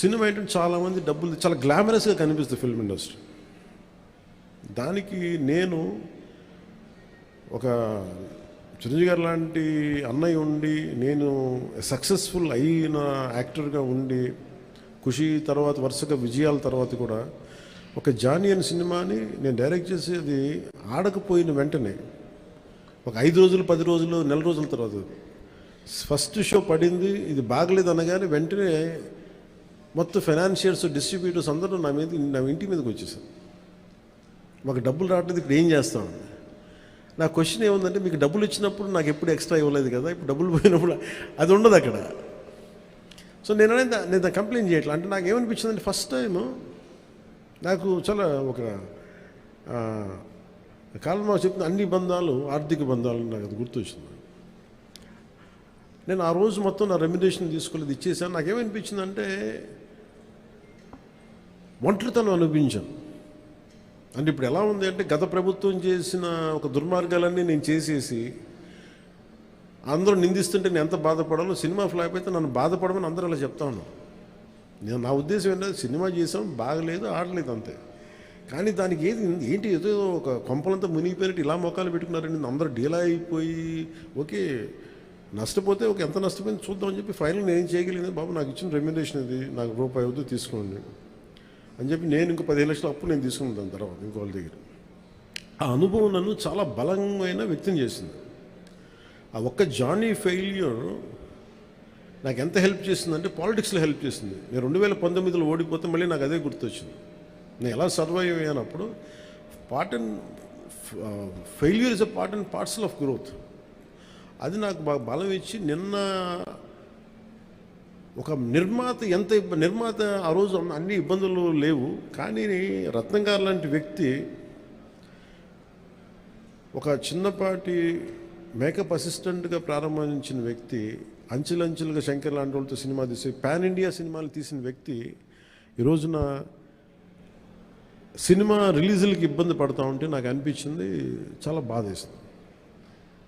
Cinema ఏంటంటే చాలామంది డబ్బులు చాలా గ్లామరస్గా కనిపిస్తుంది ఫిల్మ్ ఇండస్ట్రీ. దానికి నేను ఒక చిరంజీవి గారు లాంటి అన్నయ్య ఉండి నేను సక్సెస్ఫుల్ అయిన యాక్టర్గా ఉండి ఖుషి తర్వాత వరుసగా విజయాల తర్వాత కూడా ఒక జానీ అనే సినిమాని నేను డైరెక్ట్ చేసేది ఆడకపోయిన వెంటనే ఒక ఐదు రోజులు పది రోజులు నెల రోజుల తర్వాత. ఫస్ట్ షో పడింది ఇది బాగలేదు అనగానే వెంటనే మొత్తం ఫైనాన్షియర్స్ డిస్ట్రిబ్యూటర్స్ అందరూ నా మీద నా ఇంటి మీదకి వచ్చేసారు. మాకు డబ్బులు రావట్లేదు ఇప్పుడు ఏం చేస్తాం? నా క్వశ్చన్ ఏముందంటే మీకు డబ్బులు ఇచ్చినప్పుడు నాకు ఎప్పుడు ఎక్స్ట్రా ఇవ్వలేదు కదా ఇప్పుడు డబ్బులు పోయినప్పుడు అది ఉండదు అక్కడ. సో నేను అనేది నేను కంప్లైంట్ చేయట్లా. అంటే నాకు ఏమనిపించిందంటే ఫస్ట్ టైం నాకు చాలా ఒక కాలంలో చెప్పిన అన్ని బంధాలు ఆర్థిక బంధాలు నాకు అది గుర్తొచ్చింది. నేను ఆ రోజు మొత్తం నా రెమ్యునేషన్ తీసుకోలేదు ఇచ్చేసాను. నాకేమనిపించిందంటే ఒంటరితనం అనిపించాను అంటే ఇప్పుడు ఎలా ఉంది అంటే గత ప్రభుత్వం చేసిన ఒక దుర్మార్గాలన్నీ నేను చేసేసి అందరూ నిందిస్తుంటే నేను ఎంత బాధపడాలో సినిమా ఫ్లాప్ అయితే నన్ను బాధపడమని అందరూ అలా చెప్తా నేను నా ఉద్దేశం ఏంటంటే సినిమా చేసాం బాగలేదు ఆడలేదు అంతే. కానీ దానికి ఏది ఏంటి ఏదో ఒక కొంపలంతా మునిగిపోయినట్టు ఇలా మొక్కలు పెట్టుకున్నారండి అందరూ డీలా అయిపోయి ఓకే నష్టపోతే ఒక ఎంత నష్టపోయింది చూద్దామని చెప్పి ఫైనల్ నేను చేయగలిగింది? బాబు నాకు ఇచ్చిన రెమ్యునేషన్ ఇది నాకు రూపాయి అవుతుంది తీసుకోండి. అని చెప్పి నేను ఇంకో పదిహేను లక్షలు అప్పు నేను తీసుకున్నాను దాని తర్వాత ఇంకో వాళ్ళ దగ్గర. ఆ అనుభవం నన్ను చాలా బలమైన వ్యక్తం చేసింది. ఆ ఒక్క జానీ ఫెయిల్యూర్ నాకు ఎంత హెల్ప్ చేసిందంటే పాలిటిక్స్లో హెల్ప్ చేసింది. నేను రెండు వేల పంతొమ్మిదిలో ఓడిపోతే మళ్ళీ నాకు అదే గుర్తొచ్చింది. నేను ఎలా survive అయ్యానప్పుడు part and failure is a part and parcel of growth. అది నాకు బాగా బలం ఇచ్చి నిన్న ఒక నిర్మాత ఎంత నిర్మాత ఆ రోజు అన్ని ఇబ్బందులు లేవు. కానీ రత్నం గారు లాంటి వ్యక్తి ఒక చిన్నపాటి మేకప్ అసిస్టెంట్గా ప్రారంభించిన వ్యక్తి అంచెలంచెలుగా శంకర్ లాంటి వాళ్ళతో సినిమా తీసి పాన్ ఇండియా సినిమాలు తీసిన వ్యక్తి ఈ రోజున సినిమా రిలీజులకి ఇబ్బంది పడతా ఉంటే నాకు అనిపించింది చాలా బాధేస్తుంది